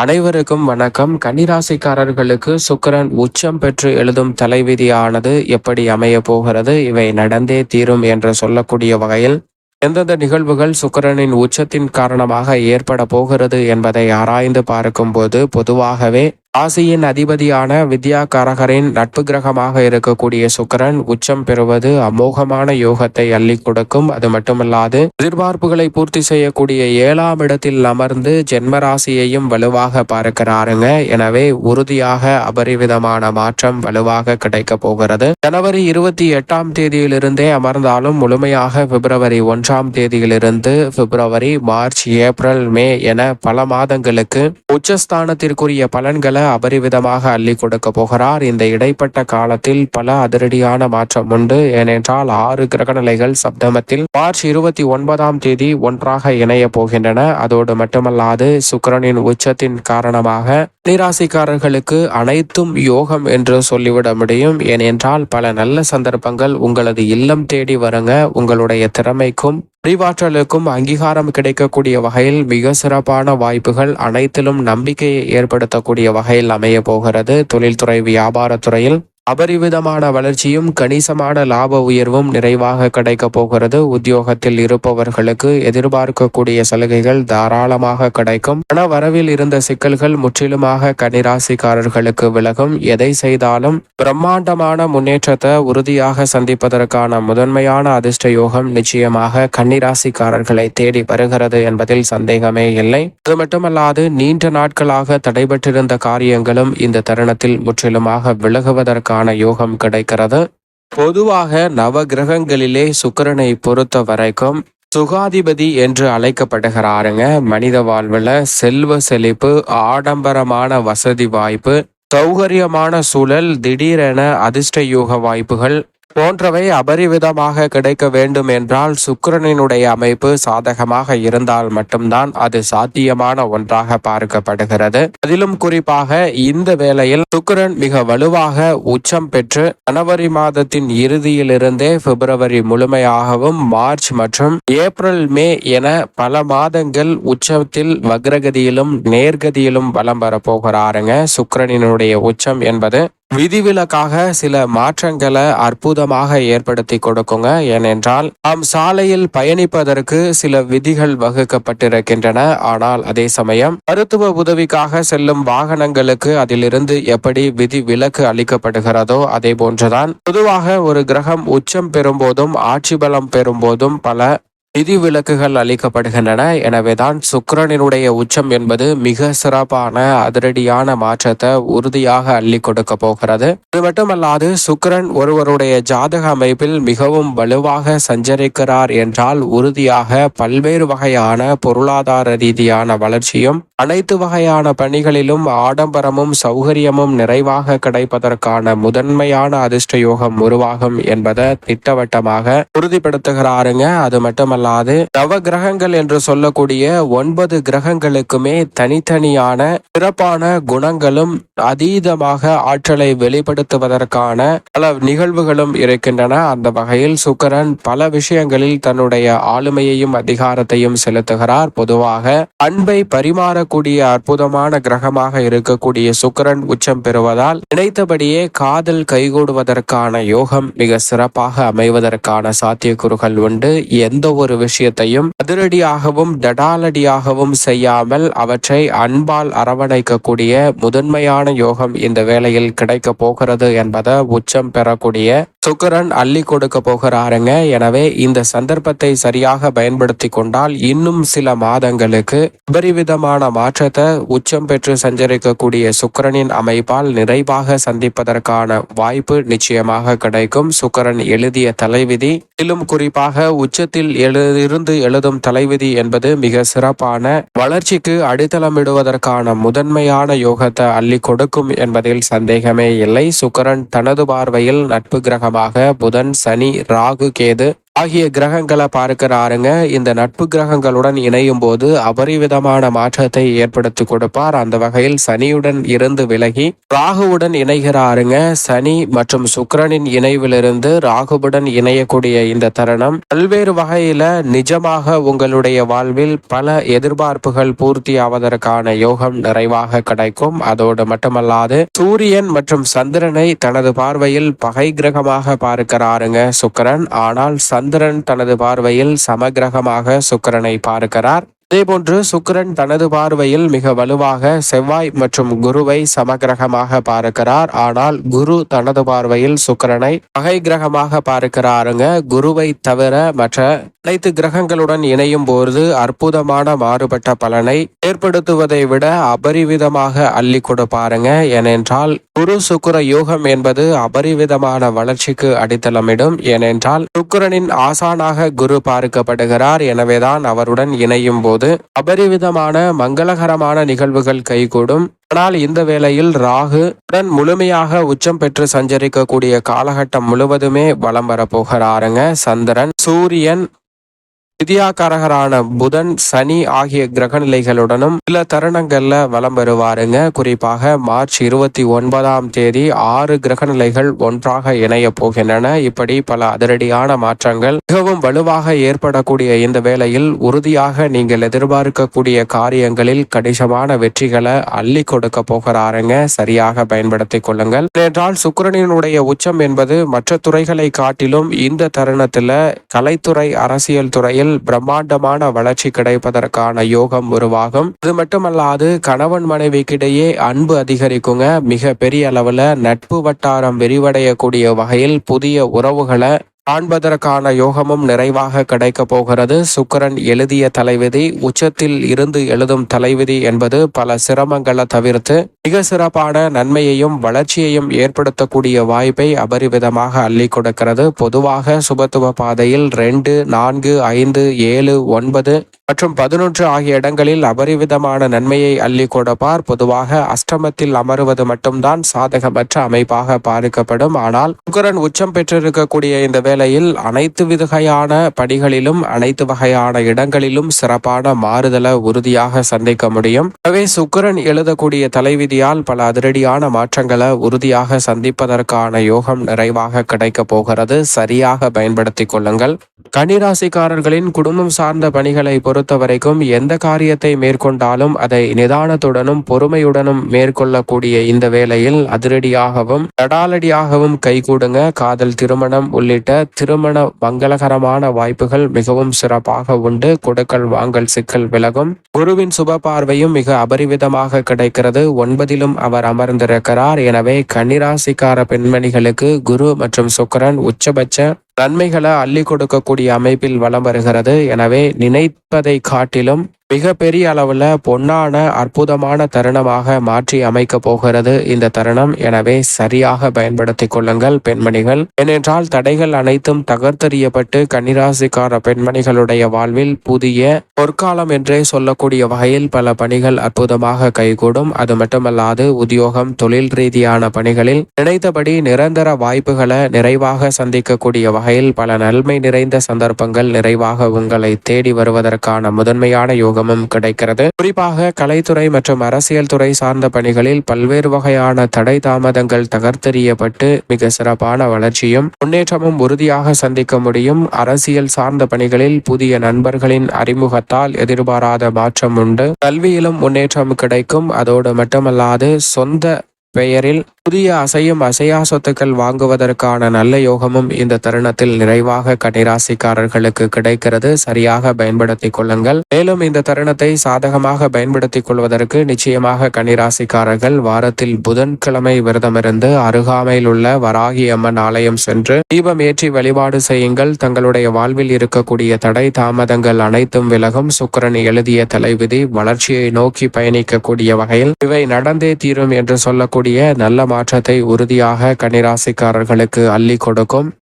அனைவருக்கும் வணக்கம். கன்னிராசிக்காரர்களுக்கு சுக்கரன் உச்சம் பெற்று எழுதும் தலைவிதியானது எப்படி அமைய போகிறது? இவை நடந்தே தீரும் என்று சொல்லக்கூடிய வகையில் எந்தெந்த நிகழ்வுகள் சுக்கிரனின் உச்சத்தின் காரணமாக ஏற்பட போகிறது என்பதை ஆராய்ந்து பார்க்கும்போது பொதுவாகவே ராசியின் அதிபதியான வித்யா கரகரின் நட்பு கிரகமாக இருக்கக்கூடிய சுக்கிரன் உச்சம் பெறுவது அமோகமான யோகத்தை அள்ளி கொடுக்கும். அது மட்டுமல்லாது எதிர்பார்ப்புகளை பூர்த்தி செய்யக்கூடிய ஏழாம் இடத்தில் அமர்ந்து ஜென்ம ராசியையும் வலுவாக பார்க்கிறாருங்க. எனவே உறுதியாக அபரிவிதமான மாற்றம் வலுவாக கிடைக்க போகிறது. ஜனவரி இருபத்தி எட்டாம் தேதியிலிருந்தே அமர்ந்தாலும் முழுமையாக பிப்ரவரி ஒன்றாம் தேதியிலிருந்து பிப்ரவரி மார்ச் ஏப்ரல் மே என பல மாதங்களுக்கு உச்சஸ்தானத்திற்குரிய பலன்களை அபரிவிதமாக அள்ளி கொடுக்க போகிறார். இந்த இடைப்பட்ட காலத்தில் பல அதிரடியான மாற்றம் உண்டு. ஏனென்றால் ஆறு கிரகநிலைகள் சப்தமத்தில் மார்ச் இருபத்தி ஒன்பதாம் தேதி ஒன்றாக இணைய போகின்றன. அதோடு மட்டுமல்லாது சுக்கிரனின் உச்சத்தின் காரணமாக நிராசிக்காரர்களுக்கு அனைத்தும் யோகம் என்று சொல்லிவிட முடியும். ஏனென்றால் பல நல்ல சந்தர்ப்பங்கள் உங்களது இல்லம் தேடி வருங்க. உங்களுடைய திறமைக்கும் அறிவாற்றலுக்கும் அங்கீகாரம் கிடைக்கக்கூடிய வகையில் மிக சிறப்பான வாய்ப்புகள் அனைத்திலும் நம்பிக்கையை ஏற்படுத்தக்கூடிய வகையில் அமைய போகிறது. தொழில்துறை வியாபாரத்துறையில் அபரிவிதமான வளர்ச்சியும் கணிசமான லாப உயர்வும் நிறைவாக கிடைக்கப் போகிறது. உத்தியோகத்தில் இருப்பவர்களுக்கு எதிர்பார்க்கக்கூடிய சலுகைகள் தாராளமாக கிடைக்கும். பண வரவில் இருந்த சிக்கல்கள் முற்றிலுமாக கன்னிராசிக்காரர்களுக்கு விலகும். எதை செய்தாலும் பிரம்மாண்டமான முன்னேற்றத்தை உறுதியாக சந்திப்பதற்கான முதன்மையான அதிர்ஷ்ட யோகம் நிச்சயமாக கன்னிராசிக்காரர்களை தேடி வருகிறது என்பதில் சந்தேகமே இல்லை. அது மட்டுமல்லாது நீண்ட நாட்களாக தடைபட்டிருந்த காரியங்களும் இந்த தருணத்தில் முற்றிலுமாக விலகுவதற்கான யோகம் கிடைக்கிறது. பொதுவாக நவ கிரகங்களிலே சுக்கிரனை பொறுத்த வரைக்கும் சுகாதிபதி என்று அழைக்கப்படுகிறாருங்க. மனித வாழ்வில் செல்வ செழிப்பு ஆடம்பரமான வசதி வாய்ப்பு சௌகரியமான சூழல் திடீரென அதிர்ஷ்ட யோக வாய்ப்புகள் போன்றவை அபரிவிதமாக கிடைக்க வேண்டும் என்றால் சுக்கிரனினுடைய அமைப்பு சாதகமாக இருந்தால் மட்டும்தான் அது சாத்தியமான ஒன்றாக பார்க்கப்படுகிறது. அதிலும் குறிப்பாக இந்த வேளையில் சுக்கிரன் மிக வலுவாக உச்சம் பெற்று ஜனவரி மாதத்தின் இறுதியிலிருந்தே பிப்ரவரி முழுமையாகவும் மார்ச் மற்றும் ஏப்ரல் மே என பல மாதங்கள் உச்சத்தில் வக்ரகதியிலும் நேர்கதியிலும் வலம் வரப்போகிறாருங்க சுக்கிரனினுடைய உச்சம் என்பது விதிவிலக்காக சில மாற்றங்களை அற்புதமாக ஏற்படுத்தி கொடுக்குங்க. ஏனென்றால் நாம் சாலையில் பயணிப்பதற்கு சில விதிகள் வகுக்கப்பட்டிருக்கின்றன. ஆனால் அதே சமயம் மருத்துவ உதவிக்காக செல்லும் வாகனங்களுக்கு அதிலிருந்து எப்படி விதி விலக்கு அளிக்கப்படுகிறதோ அதே போன்றுதான் பொதுவாக ஒரு கிரகம் உச்சம் பெறும்போதும் ஆட்சி பலம் பெறும்போதும் பல நிதி விலக்குகள் அளிக்கப்படுகின்றன. எனவேதான் சுக்கிரனினுடைய உச்சம் என்பது மிக சிறப்பான அதிரடியான மாற்றத்தை உறுதியாக அள்ளி கொடுக்க போகிறது. இது மட்டுமல்லாது சுக்கிரன் ஒருவருடைய ஜாதக அமைப்பில் மிகவும் வலுவாக சஞ்சரிக்கிறார் என்றால் உறுதியாக பல்வேறு வகையான பொருளாதார ரீதியான வளர்ச்சியும் அனைத்து வகையான பணிகளிலும் ஆடம்பரமும் சௌகரியமும் நிறைவாக கிடைப்பதற்கான முதன்மையான அதிர்ஷ்ட யோகம் உருவாகும் என்பதை திட்டவட்டமாக உறுதிப்படுத்துகிறாருங்க. அது மட்டுமல்ல மட்டுமல்லாது நவ கிரகங்கள் என்று சொல்லக்கூடிய ஒன்பது கிரகங்களுக்குமே தனித்தனியான சிறப்பான குணங்களும் அதீதமாக ஆற்றலை வெளிப்படுத்துவதற்கான பல நிகழ்வுகளும் இருக்கின்றன. அந்த வகையில் சுக்கரன் பல விஷயங்களில் தன்னுடைய ஆளுமையையும் அதிகாரத்தையும் செலுத்துகிறார். பொதுவாக அன்பை பரிமாறக்கூடிய அற்புதமான கிரகமாக இருக்கக்கூடிய சுக்கரன் உச்சம் பெறுவதால் நினைத்தபடியே காதல் கைகூடுவதற்கான யோகம் மிக சிறப்பாக அமைவதற்கான சாத்தியக்கூறுகள் உண்டு. எந்த ஒரு விஷயத்தையும் அதிரடியாகவும் டடாலடியாகவும் செய்யாமல் அவற்றை அன்பால் அரவணைக்கக்கூடிய முதன்மையான யோகம் இந்த வேளையில் கிடைக்க போகிறது என்பதை உச்சம் பெறக்கூடிய சுக்கரன் அள்ளி கொடுக்க போகிறாருங்க. எனவே இந்த சந்தர்ப்பத்தை சரியாக பயன்படுத்தி கொண்டால் இன்னும் சில மாதங்களுக்கு அபரிவிதமான மாற்றத்தை உச்சம் பெற்று சஞ்சரிக்கக்கூடிய சுக்கரனின் அமைப்பால் நிறைவாக சந்திப்பதற்கான வாய்ப்பு நிச்சயமாக கிடைக்கும். சுக்கரன் எழுதிய தலைவிதி மேலும் குறிப்பாக உச்சத்தில் எழு இருந்து எழுதும் தலைவிதி என்பது மிக சிறப்பான வளர்ச்சிக்கு அடித்தளமிடுவதற்கான முதன்மையான யோகத்தை அள்ளி கொடுக்கும் என்பதில் சந்தேகமே இல்லை. சுக்கரன் தனது பார்வையில் நட்பு கிரகமாக புதன் சனி ராகு கேது ஆகிய கிரகங்களை பார்க்கிறாருங்க. இந்த நட்பு கிரகங்களுடன் இணையும் போது அபரிவிதமான மாற்றத்தை ஏற்படுத்தி கொடுப்பார். அந்த வகையில் சனியுடன் இருந்து விலகி ராகுவுடன் இணைகிறாருங்க. சனி மற்றும் சுக்கிரனின் இணைவிலிருந்து ராகுவுடன் இணையக்கூடிய இந்த தருணம் பல்வேறு வகையில நிஜமாக உங்களுடைய வாழ்வில் பல எதிர்பார்ப்புகள் பூர்த்தி ஆவதற்கான யோகம் நிறைவாக கிடைக்கும். அதோடு மட்டுமல்லாது சூரியன் மற்றும் சந்திரனை தனது பார்வையில் பகை கிரகமாக பார்க்கிறாருங்க சுக்கிரன். ஆனால் சந்திரன் தனது பார்வையில் சமகிரகமாக சுக்கரனை பார்க்கிறார். அதேபோன்று சுக்கிரன் தனது பார்வையில் மிக வலுவாக செவ்வாய் மற்றும் குருவை சமகிரகமாக பார்க்கிறார். ஆனால் குரு தனது பார்வையில் சுக்கிரனை பகை கிரகமாக பார்க்கிறாருங்க. குருவை தவிர மற்ற அனைத்து கிரகங்களுடன் இணையும் போது அற்புதமான மாறுபட்ட பலனை ஏற்படுத்துவதை விட அபரிவிதமாக அள்ளி கொடுப்பாருங்க. ஏனென்றால் குரு சுக்கிர யோகம் என்பது அபரிவிதமான வளர்ச்சிக்கு அடித்தளமிடும். ஏனென்றால் சுக்கிரனின் ஆசானாக குரு பார்க்கப்படுகிறார். எனவேதான் அவருடன் இணையும் போது அபரிவிதமான மங்களகரமான நிகழ்வுகள் கைகூடும். ஆனால் இந்த வேளையில் ராகு உடன் முழுமையாக உச்சம் பெற்று சஞ்சரிக்கக்கூடிய காலகட்டம் முழுவதுமே வலம் வரப்போகிறாருங்க. சந்திரன் சூரியன் விதியாக்காரகரான புதன் சனி ஆகிய கிரகநிலைகளுடனும் சில தருணங்கள்ல வலம் வருவாருங்க. குறிப்பாக மார்ச் இருபத்தி ஒன்பதாம் தேதி ஆறு கிரகநிலைகள் ஒன்றாக இணைய போகின்றன. இப்படி பல அதிரடியான மாற்றங்கள் மிகவும் வலுவாக ஏற்படக்கூடிய இந்த வேளையில் உறுதியாக நீங்கள் எதிர்பார்க்கக்கூடிய காரியங்களில் கணிசமான வெற்றிகளை அள்ளி கொடுக்க போகிறாருங்க. சரியாக பயன்படுத்திக் கொள்ளுங்கள். ஏனென்றால் சுக்கரனினுடைய உச்சம் என்பது மற்ற துறைகளை காட்டிலும் இந்த தருணத்துல கலைத்துறை அரசியல் துறையில் பிரம்மாண்டமான வளர்ச்சி கிடைப்பதற்கான யோகம் உருவாகும் அது மட்டுமல்லாது கணவன் மனைவிக்கிடையே அன்பு அதிகரிக்குங்க. மிக பெரிய அளவுல நட்பு வட்டாரம் விரிவடையக்கூடிய வகையில் புதிய உறவுகளை காண்பதற்கான யோகமும் நிறைவாக கிடைக்கப் போகிறது. சுக்கரன் எழுதிய தலைவிதி உச்சத்தில் இருந்து எழுதும் தலைவிதி என்பது பல சிரமங்களை தவிர்த்து மிக சிறப்பான நன்மையையும் வளர்ச்சியையும் ஏற்படுத்தக்கூடிய வாய்ப்பை அபரிவிதமாக அள்ளி கொடுக்கிறது. பொதுவாக சுபத்துவ பாதையில் ரெண்டு நான்கு ஐந்து ஏழு ஒன்பது மற்றும் பதினொன்று ஆகிய இடங்களில் அபரிவிதமான நன்மையை அள்ளி கொடுப்பார். பொதுவாக அஷ்டமத்தில் அமருவது மட்டும்தான் சாதகமற்ற அமைப்பாக பார்க்கப்படும். ஆனால் சுக்கரன் உச்சம் பெற்றிருக்கக்கூடிய இந்த வேளையில் அனைத்து விதகையான படிகளிலும் அனைத்து வகையான இடங்களிலும் சிறப்பான மாறுதலை உறுதியாக சந்திக்க முடியும். எனவே சுக்கரன் எழுதக்கூடிய தலைவிதியால் பல அதிரடியான மாற்றங்களை உறுதியாக சந்திப்பதற்கான யோகம் நிறைவாக கிடைக்க போகிறது. சரியாக பயன்படுத்திக் கொள்ளுங்கள். கன்னிராசிக்காரர்களின் குடும்பம் சார்ந்த பணிகளை பொறுத்த வரைக்கும் எந்த காரியத்தை மேற்கொண்டாலும் அதை நிதானத்துடனும் பொறுமையுடனும் மேற்கொள்ளக்கூடிய இந்த வேளையில் அதிரடியாகவும் தடாலடியாகவும் கைகூடுங்க காதல் திருமணம் உள்ளிட்ட திருமண மங்களகரமான வாய்ப்புகள் மிகவும் சிறப்பாக உண்டு. கொடுக்கல் வாங்கல் சிக்கல் விலகும். குருவின் சுப பார்வையும் மிக அபரிவிதமாக கிடைக்கிறது. ஒன்பதிலும் அவர் அமர்ந்திருக்கிறார். எனவே கன்னிராசிக்கார பெண்மணிகளுக்கு குரு மற்றும் சுக்கரன் உச்சபட்ச நன்மைகளை அள்ளி கொடுக்கக்கூடிய அமைப்பில் வலம் வருகிறது. எனவே நினைப்பதை காட்டிலும் மிக பெரிய பொன்னான அற்புதமான தருணமாக மாற்றி அமைக்க போகிறது இந்த தருணம். எனவே சரியாக பயன்படுத்திக் கொள்ளுங்கள் பெண்மணிகள். ஏனென்றால் தடைகள் அனைத்தும் தகர்த்தெறியப்பட்டு கன்னிராசிக்கார பெண்மணிகளுடைய வாழ்வில் புதிய பொற்காலம் என்றே சொல்லக்கூடிய வகையில் பல பணிகள் அற்புதமாக கைகூடும். அது மட்டுமல்லாது உத்தியோகம் தொழில் ரீதியான பணிகளில் நினைத்தபடி நிரந்தர வாய்ப்புகளை நிறைவாக சந்திக்கக்கூடிய வகையில் பல நன்மை நிறைந்த சந்தர்ப்பங்கள் நிறைவாக உங்களை தேடி வருவதற்கான முதன்மையான யோகமும் கிடைக்கிறது. குறிப்பாக கலைத்துறை மற்றும் அரசியல் துறை சார்ந்த பணிகளில் பல்வேறு வகையான தடை தாமதங்கள் தகர்த்தெறியப்பட்டு மிக சிறப்பான வளர்ச்சியும் முன்னேற்றமும் உறுதியாக சந்திக்க முடியும். அரசியல் சார்ந்த பணிகளில் புதிய நண்பர்களின் அறிமுகத்தால் எதிர்பாராத மாற்றம் உண்டு. கல்வியிலும் முன்னேற்றம் கிடைக்கும். அதோடு மட்டுமல்லாது சொந்த பெயரில் புதிய அசையும் அசையா சொத்துக்கள் வாங்குவதற்கான நல்ல யோகமும் இந்த தருணத்தில் நிறைவாக கன்னிராசிக்காரர்களுக்கு கிடைக்கிறது. சரியாக பயன்படுத்திக் கொள்ளுங்கள். மேலும் இந்த தருணத்தை சாதகமாக பயன்படுத்திக் கொள்வதற்கு நிச்சயமாக கன்னிராசிக்காரர்கள் வாரத்தில் புதன்கிழமை விரதமிருந்து அருகாமையில் உள்ள வராகி அம்மன் ஆலயம் சென்று தீபம் ஏற்றி வழிபாடு செய்யுங்கள். தங்களுடைய வாழ்வில் இருக்கக்கூடிய தடை தாமதங்கள் அனைத்தும் விலகும். சுக்கிரன் எழுதிய தலைவிதி வளர்ச்சியை நோக்கி பயணிக்கக்கூடிய வகையில் இவை நடந்தே தீரும் என்று சொல்லக்கூடிய நல்ல மாற்றத்தை உறுதியாக கன்னிராசிக்காரர்களுக்கு அள்ளி கொடுக்கும்.